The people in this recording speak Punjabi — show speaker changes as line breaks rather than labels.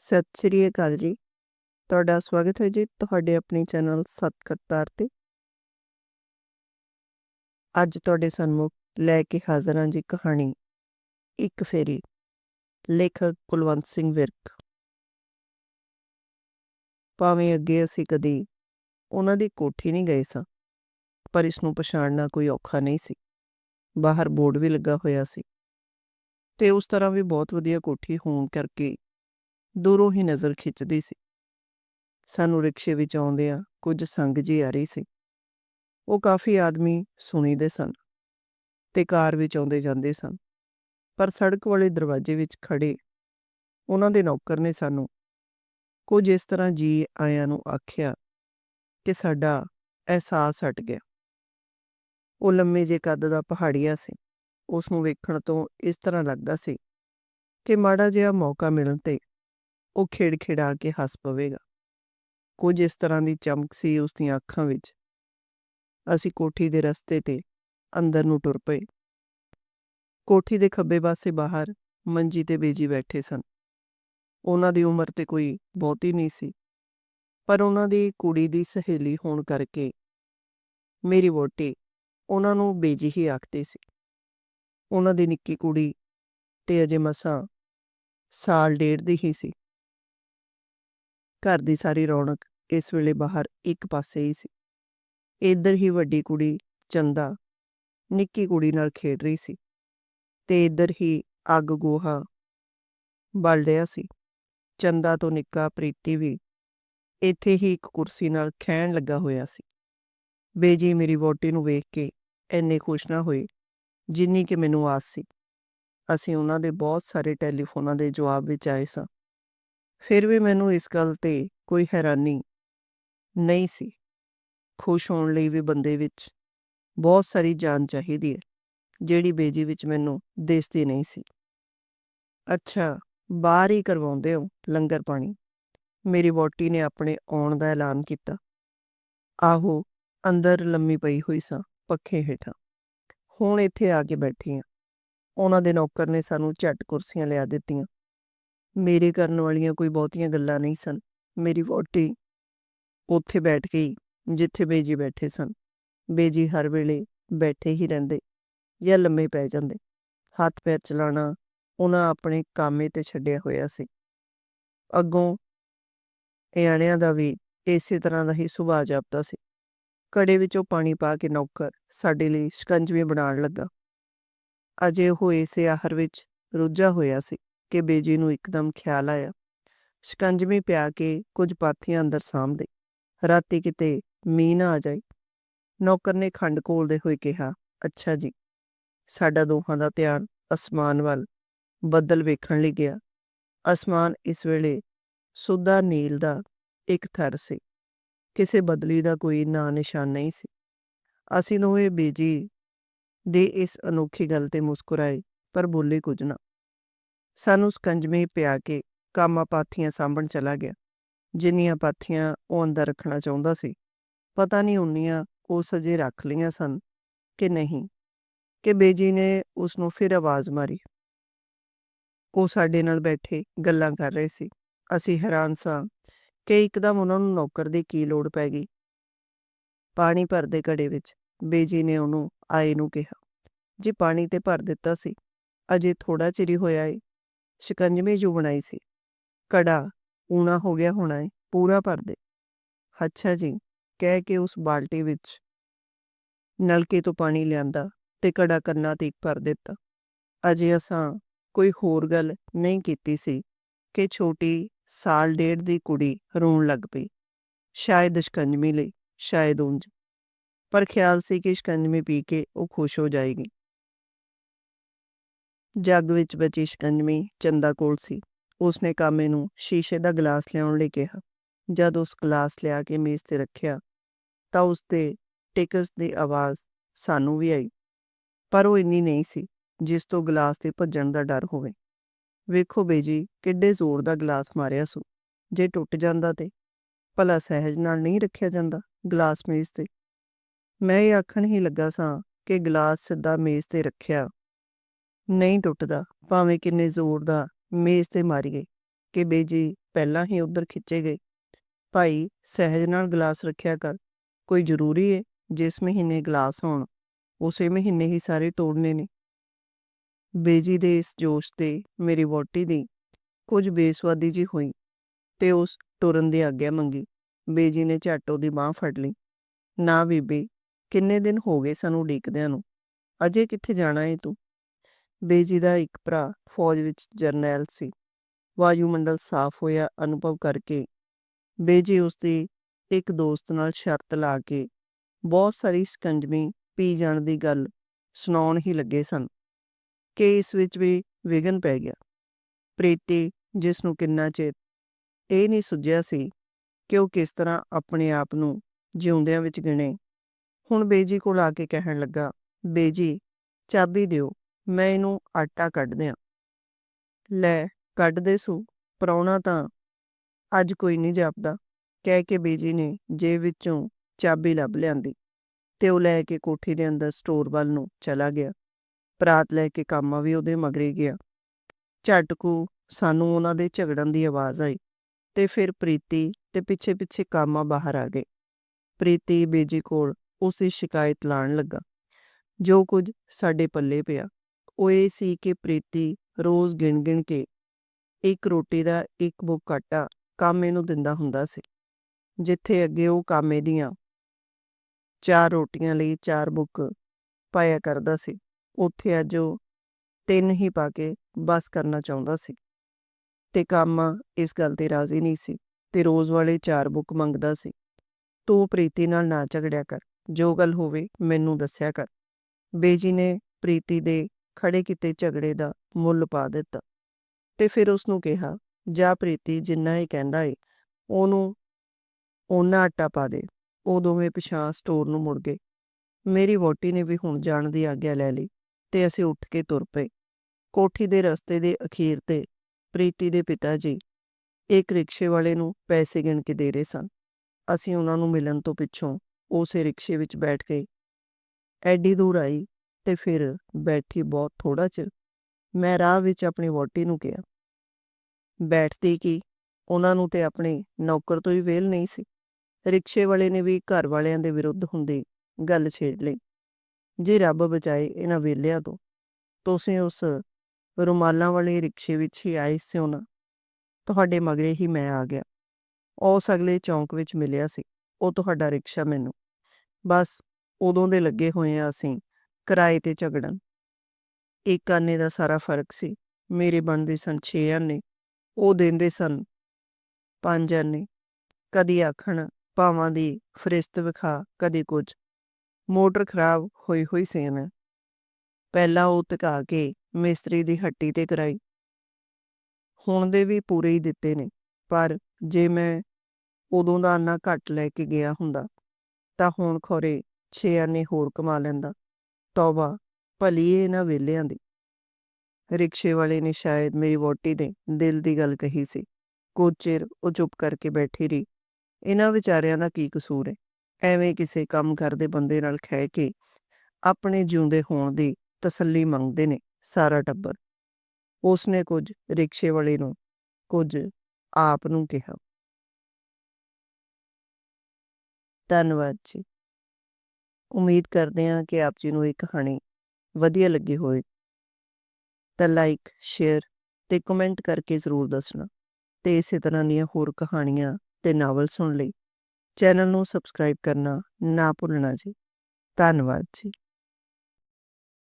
ਸਤਿ ਸ੍ਰੀ ਅਕਾਲ ਜੀ। ਤੁਹਾਡਾ ਸਵਾਗਤ ਹੈ ਜੀ ਤੁਹਾਡੇ ਆਪਣੇ ਚੈਨਲ ਸਤ ਕਰਤਾਰ ਤੇ। ਅੱਜ ਤੁਹਾਡੇ ਸਨਮੁਖ ਲੈ ਕੇ ਹਾਜ਼ਰ ਹਾਂ ਜੀ ਕਹਾਣੀ ਇੱਕ ਫੇਰੀ, ਲੇਖਕ ਕੁਲਵੰਤ ਸਿੰਘ ਵਿਰਕ। ਭਾਵੇਂ ਅੱਗੇ ਅਸੀਂ ਕਦੀ ਉਹਨਾਂ ਦੀ ਕੋਠੀ ਨਹੀਂ ਗਏ ਸਾਂ, ਪਰ ਇਸ ਨੂੰ ਪਛਾਣਨਾ ਕੋਈ ਔਖਾ ਨਹੀਂ ਸੀ। ਬਾਹਰ ਬੋਰਡ ਵੀ ਲੱਗਾ ਹੋਇਆ ਸੀ। ਤੇ ਉਸ ਤਰ੍ਹਾਂ ਵੀ ਬਹੁਤ ਵਧੀਆ ਕੋਠੀ ਹੋਣ ਕਰਕੇ ਦੂਰੋਂ ਹੀ ਨਜ਼ਰ ਖਿੱਚਦੀ ਸੀ। ਸਾਨੂੰ ਰਿਕਸ਼ੇ ਵਿੱਚ ਆਉਂਦਿਆਂ ਕੁਝ ਸੰਗ ਜੀ ਆ ਰਹੀ ਸੀ। ਉਹ ਕਾਫੀ ਆਦਮੀ ਸੁਣੀਦੇ ਸਨ ਤੇ ਕਾਰ ਵਿੱਚ ਆਉਂਦੇ ਜਾਂਦੇ ਸਨ। ਪਰ ਸੜਕ ਵਾਲੇ ਦਰਵਾਜ਼ੇ ਵਿੱਚ ਖੜੇ ਉਹਨਾਂ ਦੇ ਨੌਕਰ ਨੇ ਸਾਨੂੰ ਕੁਝ ਇਸ ਤਰ੍ਹਾਂ ਜੀ ਆਇਆਂ ਨੂੰ ਆਖਿਆ ਕਿ ਸਾਡਾ ਅਹਿਸਾਸ ਹਟ ਗਿਆ। ਉਹ ਲੰਮੇ ਜੇ ਕੱਦ ਦਾ ਪਹਾੜੀਆ ਸੀ। ਉਸ ਨੂੰ ਵੇਖਣ ਤੋਂ ਇਸ ਤਰ੍ਹਾਂ ਲੱਗਦਾ ਸੀ ਕਿ ਮਾੜਾ ਜਿਹਾ ਮੌਕਾ ਮਿਲਣ ਤੇ ਉਹ ਖੇੜ-ਖਿੜਾ ਕੇ ਹੱਸ ਪਵੇਗਾ। ਕੁਝ ਇਸ ਤਰ੍ਹਾਂ ਦੀ ਚਮਕ ਸੀ ਉਸ ਦੀਆਂ ਅੱਖਾਂ ਵਿੱਚ। ਅਸੀਂ ਕੋਠੀ ਦੇ ਰਸਤੇ ਤੇ ਅੰਦਰ ਨੂੰ ਟੁਰ ਪਏ। ਕੋਠੀ ਦੇ ਖੱਬੇ ਪਾਸੇ ਬਾਹਰ ਮੰਜੀ ਤੇ ਬੇਜੀ ਬੈਠੇ ਸਨ। ਉਹਨਾਂ ਦੀ ਉਮਰ ਤੇ ਕੋਈ ਬਹੁਤੀ ਨਹੀਂ ਸੀ, ਪਰ ਉਹਨਾਂ ਦੀ ਕੁੜੀ ਦੀ ਸਹੇਲੀ ਹੋਣ ਕਰਕੇ ਮੇਰੀ ਵੋਟੀ ਉਹਨਾਂ ਨੂੰ ਬੇਜੀ ਹੀ ਆਖਦੀ ਸੀ। ਉਹਨਾਂ ਦੀ ਨਿੱਕੀ ਕੁੜੀ ਤੇ ਅਜੇ ਮਸਾਂ ਸਾਲ ਡੇਢ ਦੀ ਹੀ ਸੀ। ਘਰ ਦੀ ਸਾਰੀ ਰੌਣਕ ਇਸ ਵੇਲੇ ਬਾਹਰ ਇੱਕ ਪਾਸੇ ਹੀ ਸੀ। ਇੱਧਰ ਹੀ ਵੱਡੀ ਕੁੜੀ ਚੰਦਾ ਨਿੱਕੀ ਕੁੜੀ ਨਾਲ ਖੇਡ ਰਹੀ ਸੀ ਤੇ ਇੱਧਰ ਹੀ ਅੱਗ ਗੋਹਾ ਬਲ ਰਿਹਾ ਸੀ। ਚੰਦਾ ਤੋਂ ਨਿੱਕਾ ਪ੍ਰੀਤੀ ਵੀ ਇੱਥੇ ਹੀ ਇੱਕ ਕੁਰਸੀ ਨਾਲ ਖਹਿਣ ਲੱਗਾ ਹੋਇਆ ਸੀ। ਬੇਜੀ ਮੇਰੀ ਵੋਟੀ ਨੂੰ ਵੇਖ ਕੇ ਇੰਨੇ ਖੁਸ਼ ਨਾ ਹੋਏ ਜਿੰਨੀ ਕਿ ਮੈਨੂੰ ਆਸ ਸੀ। ਅਸੀਂ ਉਹਨਾਂ ਦੇ ਬਹੁਤ ਸਾਰੇ ਟੈਲੀਫੋਨਾਂ ਦੇ ਜਵਾਬ ਵਿੱਚ ਆਏ ਸਾਂ। ਫਿਰ ਵੀ ਮੈਨੂੰ ਇਸ ਗੱਲ ਤੇ ਕੋਈ ਹੈਰਾਨੀ ਨਹੀਂ ਸੀ। ਖੁਸ਼ ਹੋਣ ਲਈ ਵੀ ਬੰਦੇ ਵਿੱਚ ਬਹੁਤ ਸਾਰੀ ਜਾਨ ਚਾਹੀਦੀ ਹੈ, ਜਿਹੜੀ ਬੇਜੀ ਵਿੱਚ ਮੈਨੂੰ ਦਿਸਦੀ ਨਹੀਂ ਸੀ। ਅੱਛਾ, ਬਾਹਰ ਹੀ ਕਰਵਾਉਂਦੇ ਹੋ ਲੰਗਰ ਪਾਣੀ। ਮੇਰੀ ਵੋਟੀ ਨੇ ਆਪਣੇ ਆਉਣ ਦਾ ਐਲਾਨ ਕੀਤਾ। ਆਹੋ, ਅੰਦਰ ਲੰਮੀ ਪਈ ਹੋਈ ਸਾਂ, ਪੱਖੇ ਹੇਠਾਂ। ਹੁਣ ਇੱਥੇ ਆ ਕੇ ਬੈਠੀ ਹਾਂ ਉਹਨਾਂ ਦੇ ਨੌਕਰ ਨੇ ਸਾਨੂੰ ਝੱਟ ਕੁਰਸੀਆਂ ਲਿਆ ਦਿੱਤੀਆਂ। ਮੇਰੇ ਕਰਨ ਵਾਲੀਆਂ ਕੋਈ ਬਹੁਤੀਆਂ ਗੱਲਾਂ ਨਹੀਂ ਸਨ। ਮੇਰੀ ਵੋਟੀ ਉੱਥੇ ਬੈਠ ਗਈ, ਜਿੱਥੇ ਬੇਜੀ ਬੈਠੇ ਸਨ। ਬੇਜੀ ਹਰ ਵੇਲੇ ਬੈਠੇ ਹੀ ਰਹਿੰਦੇ ਜਾਂ ਲੰਮੇ ਪੈ ਜਾਂਦੇ। ਹੱਥ ਪੈਰ ਚਲਾਣਾ ਉਹਨਾਂ ਆਪਣੇ ਕਾਮੇ ਤੇ ਛੱਡਿਆ ਹੋਇਆ ਸੀ। ਅੱਗੋਂ ਇਆਣਿਆਂ ਦਾ ਵੀ ਇਸੇ ਤਰ੍ਹਾਂ ਦਾ ਹੀ ਸੁਭਾਅ ਜਾਪਦਾ ਸੀ। ਕੜੇ ਵਿੱਚੋਂ ਪਾਣੀ ਪਾ ਕੇ ਨੌਕਰ ਸਾਡੇ ਲਈ ਸ਼ਿਕੰਜਵੀ ਬਣਾਉਣ ਲੱਗਾ। ਅਜੇ ਉਹ ਇਸੇ ਆਹਰ ਵਿੱਚ ਰੁੱਝਾ ਹੋਇਆ ਸੀ। ਕਿ ਬੇਜੀ ਨੂੰ ਇੱਕਦਮ ਖਿਆਲ ਆਇਆ। ਸ਼ਿਕੰਜਵੀ ਪਿਆ ਕੇ ਕੁਝ ਪਾਥੀਆਂ ਅੰਦਰ ਸਾਂਭਦੇ ਰਾਤੀ ਕਿਤੇ ਮੀਂਹ ਨਾ ਆ ਜਾਏ। ਨੌਕਰ ਨੇ ਖੰਡ ਕੋਲਦੇ ਹੋਏ ਕਿਹਾ, ਅੱਛਾ ਜੀ, ਸਾਡਾ ਦੋਹਾਂ ਦਾ ਧਿਆਨ ਅਸਮਾਨ ਵੱਲ ਬੱਦਲ ਵੇਖਣ ਲਈ ਗਿਆ। ਅਸਮਾਨ ਇਸ ਵੇਲੇ ਸੁੱਧਾ ਨੀਲ ਦਾ ਇੱਕ ਥਰ ਸੀ। ਕਿਸੇ ਬਦਲੀ ਦਾ ਕੋਈ ਨਾਂ ਨਿਸ਼ਾਨ ਨਹੀਂ ਸੀ। ਅਸੀਂ ਦੋਵੇਂ ਬੀਜੀ ਦੇ ਇਸ ਅਨੋਖੀ ਗੱਲ ਤੇ ਮੁਸਕਰਾਏ, ਪਰ ਬੋਲੇ ਕੁਝ ਨਾ। ਸਾਨੂੰ ਸਕੰਜਮੇ ਪਿਆ ਕੇ ਕਾਮਾ ਪਾਥੀਆਂ ਸਾਂਭਣ ਚਲਾ ਗਿਆ। ਜਿੰਨੀਆਂ ਪਾਥੀਆਂ ਉਹ ਅੰਦਰ ਰੱਖਣਾ ਚਾਹੁੰਦਾ ਸੀ। ਪਤਾ ਨਹੀਂ ਉਨੀਆਂ ਉਹ ਸਜੇ ਰੱਖ ਲਈਆਂ ਸਨ ਕਿ ਨਹੀਂ, ਕਿ ਬੇਜੀ ਨੇ ਉਸ ਨੂੰ ਫਿਰ ਆਵਾਜ਼ ਮਾਰੀ। ਉਹ ਸਾਡੇ ਨਾਲ ਬੈਠੇ ਗੱਲਾਂ ਕਰ ਰਹੇ ਸੀ। ਅਸੀਂ ਹੈਰਾਨ ਸਾਂ ਕਿ ਇੱਕਦਮ ਉਹਨਾਂ ਨੂੰ ਨੌਕਰ ਦੀ ਕੀ ਲੋੜ ਪੈ ਗਈ। ਪਾਣੀ ਭਰਦੇ ਘੜੇ ਵਿੱਚ ਬੇਜੀ ਨੇ ਉਹਨੂੰ ਆਏ ਨੂੰ ਕਿਹਾ। ਜੀ ਪਾਣੀ ਤੇ ਭਰ ਦਿੱਤਾ ਸੀ। ਅਜੇ ਥੋੜਾ ਚਿਰ ਹੀ ਹੋਇਆ ਏ। ਸ਼ਿਕੰਜਵੀ ਜੋ ਬਣਾਈ ਸੀ। ਕੜਾ ਊਣਾ ਹੋ ਗਿਆ ਹੋਣਾ ਏ, ਪੂਰਾ ਭਰ ਦੇ। ਅੱਛਾ ਜੀ, ਕਹਿ ਕੇ ਉਸ ਬਾਲਟੀ ਵਿੱਚ ਨਲਕੇ ਤੋਂ ਪਾਣੀ ਲਿਆਂਦਾ ਤੇ ਕੜਾ ਕੰਨਾਂ ਤੀਕ ਭਰ ਦਿੱਤਾ। ਅਜੇ ਅਸਾਂ ਕੋਈ ਹੋਰ ਗੱਲ ਨਹੀਂ ਕੀਤੀ ਸੀ ਕਿ ਛੋਟੀ ਸਾਲ ਡੇਢ ਦੀ ਕੁੜੀ ਰੋਣ ਲੱਗ ਪਈ। ਸ਼ਾਇਦ ਸ਼ਕੰਜਮੀ ਲਈ, ਸ਼ਾਇਦ ਉਂਝ। ਪਰ ਖਿਆਲ ਸੀ ਕਿ ਸ਼ਿਕੰਜਵੀ ਪੀ ਕੇ ਉਹ ਖੁਸ਼ ਹੋ ਜਾਏਗੀ। ਜੱਗ ਵਿੱਚ ਬਚੀ ਸ਼ਿਕੰਜਮੀ ਚੰਦਾ ਕੋਲ ਸੀ। ਉਸਨੇ ਕਾਮੇ ਨੂੰ ਸ਼ੀਸ਼ੇ ਦਾ ਗਲਾਸ ਲਿਆਉਣ ਲਈ ਕਿਹਾ। ਜਦ ਉਸ ਗਲਾਸ ਲਿਆ ਕੇ ਮੇਜ਼ ਤੇ ਰੱਖਿਆ, ਤਾਂ ਉਸ ਤੇ ਟਿਕਸ ਦੀ ਆਵਾਜ਼ ਸਾਨੂੰ ਵੀ ਆਈ। ਪਰ ਉਹ ਇੰਨੀ ਨਹੀਂ ਸੀ, ਜਿਸ ਤੋਂ ਗਲਾਸ ਤੇ ਭੱਜਣ ਦਾ ਡਰ ਹੋਵੇ। ਵੇਖੋ ਬੇਜੀ, ਕਿੱਡੇ ਜ਼ੋਰ ਦਾ ਗਲਾਸ ਮਾਰਿਆ ਸੋ। ਜੇ ਟੁੱਟ ਜਾਂਦਾ ਤੇ? ਭਲਾ ਸਹਿਜ ਨਾਲ ਨਹੀਂ ਰੱਖਿਆ ਜਾਂਦਾ, ਗਲਾਸ ਮੇਜ਼ ਤੇ। ਮੈਂ ਇਹ ਆਖਣ ਹੀ ਲੱਗਾ ਸਾਂ ਕਿ ਗਲਾਸ ਸਿੱਧਾ ਮੇਜ਼ ਤੇ ਰੱਖਿਆ ਨਹੀਂ ਟੁੱਟਦਾ, ਭਾਵੇਂ ਕਿੰਨੇ ਜ਼ੋਰ ਦਾ ਮੇਜ਼ ਤੇ ਮਾਰੀਏ ਕਿ ਬੇਜੀ ਪਹਿਲਾਂ ਹੀ ਉੱਧਰ ਖਿੱਚੇ ਗਏ। ਭਾਈ ਸਹਿਜ ਨਾਲ ਗਲਾਸ ਰੱਖਿਆ ਕਰ, ਕੋਈ ਜ਼ਰੂਰੀ ਹੈ ਜਿਸ ਮਹੀਨੇ ਗਲਾਸ ਹੋਣ, ਉਸੇ ਮਹੀਨੇ ਹੀ ਸਾਰੇ ਤੋੜਨੇ ਨੇ। ਬੇਜੀ ਦੇ ਇਸ ਜੋਸ਼ ਤੇ ਮੇਰੀ ਵੋਟੀ ਦੀ ਕੁਝ ਬੇਸਵਾਦੀ ਜੀ ਹੋਈ ਤੇ ਉਸ ਟੁਰਨ ਦੀ ਆਗਿਆ ਮੰਗੀ। ਬੇਜੀ ਨੇ ਝੱਟ ਦੀ ਬਾਹ ਫੜ ਲਈ। ਨਾ ਬੀਬੀ, ਕਿੰਨੇ ਦਿਨ ਹੋ ਗਏ ਸਾਨੂੰ ਉਡੀਕਦਿਆਂ ਨੂੰ, ਅਜੇ ਕਿੱਥੇ ਜਾਣਾ ਏ ਤੂੰ? ਬੇਜੀ ਦਾ ਇੱਕ ਭਰਾ ਫੌਜ ਵਿੱਚ ਜਰਨੈਲ ਸੀ। ਵਾਯੂਮੰਡਲ ਸਾਫ਼ ਹੋਇਆ, ਅਨੁਭਵ ਕਰਕੇ। ਬੇਜੀ ਉਸਦੀ ਇੱਕ ਦੋਸਤ ਨਾਲ ਸ਼ਰਤ ਲਾ ਕੇ ਬਹੁਤ ਸਾਰੀ ਸਕੰਜਮੀ ਪੀ ਜਾਣ ਦੀ ਗੱਲ ਸੁਣਾਉਣ ਹੀ ਲੱਗੇ ਸਨ ਕਿ ਇਸ ਵਿੱਚ ਵੀ ਵਿਗਨ ਪੈ ਗਿਆ। ਪ੍ਰੀਤੀ, ਜਿਸ ਨੂੰ ਕਿੰਨਾ ਚਿਰ ਇਹ ਨਹੀਂ ਸੁਝਿਆ ਸੀ ਕਿ ਉਹ ਕਿਸ ਤਰ੍ਹਾਂ ਆਪਣੇ ਆਪ ਨੂੰ ਜਿਉਂਦਿਆਂ ਵਿੱਚ ਗਿਣੇ, ਹੁਣ ਬੇਜੀ ਕੋਲ ਆ ਕੇ ਕਹਿਣ ਲੱਗਾ, ਬੇਜੀ, ਚਾਬੀ ਦਿਓ। ਮੈਂ ਇਹਨੂੰ ਆਟਾ ਕੱਢ ਦਿਆਂ ਲੈ ਕੱਢ ਦੇ ਸੂ ਪ੍ਰਾਹੁਣਾ ਤਾਂ ਅੱਜ ਕੋਈ ਨਹੀਂ ਜਾਪਦਾ। ਕਹਿ ਕੇ ਬੀਜੀ ਨੇ ਜੇਬ ਵਿੱਚੋਂ ਚਾਬੀ ਲੱਭ ਲਿਆਂਦੀ ਤੇ ਉਹ ਲੈ ਕੇ ਕੋਠੀ ਦੇ ਅੰਦਰ ਸਟੋਰ ਵੱਲ ਨੂੰ ਚਲਾ ਗਿਆ। ਪ੍ਰਾਤ ਲੈ ਕੇ ਕਾਮਾ ਵੀ ਉਹਦੇ ਮਗਰੇ ਗਿਆ। ਝਟਕੂ ਸਾਨੂੰ ਉਹਨਾਂ ਦੇ ਝਗੜਨ ਦੀ ਆਵਾਜ਼ ਆਈ ਤੇ ਫਿਰ ਪ੍ਰੀਤੀ ਤੇ ਪਿੱਛੇ ਪਿੱਛੇ ਕਾਮਾ ਬਾਹਰ ਆ ਗਏ। ਪ੍ਰੀਤੀ ਬੇਜੀ ਕੋਲ ਉਸ ਸ਼ਿਕਾਇਤ ਲਾਣ ਲੱਗਾ। ਜੋ ਕੁਝ ਸਾਡੇ ਪੱਲੇ ਪਿਆ। ਉਹ ਇਹ ਸੀ ਕਿ ਪ੍ਰੀਤੀ ਰੋਜ਼ ਗਿਣ ਗਿਣ ਕੇ ਇੱਕ ਰੋਟੀ ਦਾ ਇੱਕ ਬੁੱਕ ਆਟਾ ਕਾਮੇ ਨੂੰ ਦਿੰਦਾ ਹੁੰਦਾ ਸੀ, ਜਿੱਥੇ ਅੱਗੇ ਉਹ ਕਾਮੇ ਦੀਆਂ ਚਾਰ ਰੋਟੀਆਂ ਲਈ ਚਾਰ ਬੁੱਕ ਪਾਇਆ ਕਰਦਾ ਸੀ, ਉੱਥੇ ਅੱਜ ਉਹ ਤਿੰਨ ਹੀ ਪਾ ਕੇ ਬਸ ਕਰਨਾ ਚਾਹੁੰਦਾ ਸੀ ਤੇ ਕਾਮਾ ਇਸ ਗੱਲ ਤੇ ਰਾਜ਼ੀ ਨਹੀਂ ਸੀ ਤੇ ਰੋਜ਼ ਵਾਲੇ ਚਾਰ ਬੁੱਕ ਮੰਗਦਾ ਸੀ, ਤੂੰ ਪ੍ਰੀਤੀ ਨਾਲ ਨਾ ਝਗੜਿਆ ਕਰ, ਜੋ ਗੱਲ ਹੋਵੇ ਮੈਨੂੰ ਦੱਸਿਆ ਕਰ। ਬੇਜੀ ਨੇ ਪ੍ਰੀਤੀ ਦੇ ਖੜੇ ਕੀਤੇ ਝਗੜੇ ਦਾ ਮੁੱਲ ਪਾ ਦਿੱਤਾ ਤੇ ਫਿਰ ਉਸ ਨੂੰ ਕਿਹਾ, ਜਾ ਪ੍ਰੀਤੀ, ਜਿੰਨਾ ਹੀ ਕਹਿੰਦਾ ਏ, ਉਹਨੂੰ ਉਹਨਾਂ ਆਟਾ ਪਾ ਦੇ। ਉਹ ਦੋਵੇਂ ਪਿਛਾਂ ਸਟੋਰ ਨੂੰ ਮੁੜ ਗਏ। ਮੇਰੀ ਵੋਟੀ ਨੇ ਵੀ ਹੁਣ ਜਾਣ ਦੀ ਆਗਿਆ ਲੈ ਲਈ ਤੇ ਅਸੀਂ ਉੱਠ ਕੇ ਤੁਰ ਪਏ। ਕੋਠੀ ਦੇ ਰਸਤੇ ਦੇ ਅਖੀਰ ਤੇ ਪ੍ਰੀਤੀ ਦੇ ਪਿਤਾ ਜੀ ਇੱਕ ਰਿਕਸ਼ੇ ਵਾਲੇ ਨੂੰ ਪੈਸੇ ਗਿਣ ਕੇ ਦੇ ਰਹੇ ਸਨ। ਅਸੀਂ ਉਹਨਾਂ ਨੂੰ ਮਿਲਣ ਤੋਂ ਪਿੱਛੋਂ ਉਸੇ ਰਿਕਸ਼ੇ ਵਿੱਚ ਬੈਠ ਗਏ ਐਡੀ ਦੂਰ ਆਈ ਤੇ ਫਿਰ ਬੈਠੀ ਬਹੁਤ ਥੋੜਾ ਚਿਰ ਮੈਂ ਰਾਹ ਵਿੱਚ ਆਪਣੀ ਵੋਟੀ ਨੂੰ ਕਿਹਾ। ਬੈਠਦੀ ਕੀ? ਉਹਨਾਂ ਨੂੰ ਤੇ ਆਪਣੇ ਨੌਕਰ ਤੋਂ ਹੀ ਵੇਲ ਨਹੀਂ ਸੀ। ਰਿਕਸ਼ੇ ਵਾਲੇ ਨੇ ਵੀ ਘਰ ਵਾਲਿਆਂ ਦੇ ਵਿਰੁੱਧ ਹੁੰਦੀ ਗੱਲ ਛੇੜ ਲਈ। ਜੇ ਰੱਬ ਬਚਾਏ ਇਹਨਾਂ ਵੇਲਿਆਂ ਤੋਂ, ਤੁਸੀਂ ਉਸ ਰੁਮਾਲਾਂ ਵਾਲੇ ਰਿਕਸ਼ੇ ਵਿੱਚ ਹੀ ਆਏ ਸਿਓ ਨਾ। ਤੁਹਾਡੇ ਮਗਰੇ ਹੀ ਮੈਂ ਆ ਗਿਆ। ਉਸ ਅਗਲੇ ਚੌਂਕ ਵਿੱਚ ਮਿਲਿਆ ਸੀ। ਉਹ ਤੁਹਾਡਾ ਰਿਕਸ਼ਾ ਮੈਨੂੰ। ਬਸ ਉਦੋਂ ਦੇ ਲੱਗੇ ਹੋਏ ਆ ਅਸੀਂ। ਕਿਰਾਏ ਤੇ ਝਗੜਨ। ਇੱਕ ਆਨੇ ਦਾ ਸਾਰਾ ਫ਼ਰਕ ਸੀ। ਮੇਰੇ ਬਣਦੇ ਸਨ 6 ਆਨੇ। ਉਹ ਦਿੰਦੇ ਸਨ 5 ਆਨੇ। ਕਦੀ ਆਖਣ, ਭਾਵਾਂ ਦੀ ਫਰਿਸ਼ਤ ਵਿਖਾ, ਕਦੀ ਕੁਝ। ਮੋਟਰ ਖਰਾਬ ਹੋਈ ਹੋਈ ਸੀ ਮੈਂ ਪਹਿਲਾਂ ਉਹ ਟਿਕਾ ਕੇ ਮਿਸਤਰੀ ਦੀ ਹੱਟੀ ਤੇ ਕਰਾਈ। ਹੁਣ ਦੇ ਵੀ ਪੂਰੇ ਹੀ ਦਿੱਤੇ ਨੇ। ਪਰ ਜੇ ਮੈਂ ਉਦੋਂ ਦਾ ਆਨਾ ਘੱਟ ਲੈ ਕੇ ਗਿਆ ਹੁੰਦਾ, ਤਾਂ ਹੁਣ ਖੋਰੇ ਛੇ ਆਨੇ ਹੋਰ ਕਮਾ ਲੈਂਦਾ। ਤੌਬਾ, ਭਲੀ ਇਹਨਾਂ ਵੇਲਿਆਂ ਦੀ। ਰਿਕਸ਼ੇ ਵਾਲੇ ਨੇ ਸ਼ਾਇਦ ਮੇਰੀ ਵੋਟੀ ਦੇ ਦਿਲ ਦੀ ਗੱਲ ਕਹੀ ਸੀ। ਕੁਝ ਚਿਰ ਉਹ ਚੁੱਪ ਕਰਕੇ ਬੈਠੀ ਰਹੀ। ਇਹਨਾਂ ਵਿਚਾਰਿਆਂ ਦਾ ਕੀ ਕਸੂਰ ਹੈ? ਐਵੇਂ ਕਿਸੇ ਕੰਮ ਕਰਦੇ ਬੰਦੇ ਨਾਲ ਖਹਿ ਕੇ ਆਪਣੇ ਜਿਉਂਦੇ ਹੋਣ ਦੀ ਤਸੱਲੀ ਮੰਗਦੇ ਨੇ ਸਾਰਾ ਟੱਬਰ। ਉਸਨੇ ਕੁਝ ਰਿਕਸ਼ੇ ਵਾਲੇ ਨੂੰ ਕੁਝ ਆਪ ਨੂੰ ਕਿਹਾ। ਧੰਨਵਾਦ ਜੀ। ਉਮੀਦ ਕਰਦੇ ਹਾਂ ਕਿ ਆਪ ਜੀ ਨੂੰ ਇਹ ਕਹਾਣੀ ਵਧੀਆ ਲੱਗੀ ਹੋਵੇ। ਤਾਂ ਲਾਈਕ ਸ਼ੇਅਰ ਤੇ ਕਮੈਂਟ ਕਰਕੇ ਜ਼ਰੂਰ ਦੱਸਣਾ ਤੇ ਇਸੇ ਤਰ੍ਹਾਂ ਦੀਆਂ ਹੋਰ ਕਹਾਣੀਆਂ ਤੇ ਨਾਵਲ ਸੁਣ ਲਈ ਚੈਨਲ ਨੂੰ ਸਬਸਕ੍ਰਾਈਬ ਕਰਨਾ ਨਾ ਭੁੱਲਣਾ ਜੀ। ਧੰਨਵਾਦ ਜੀ।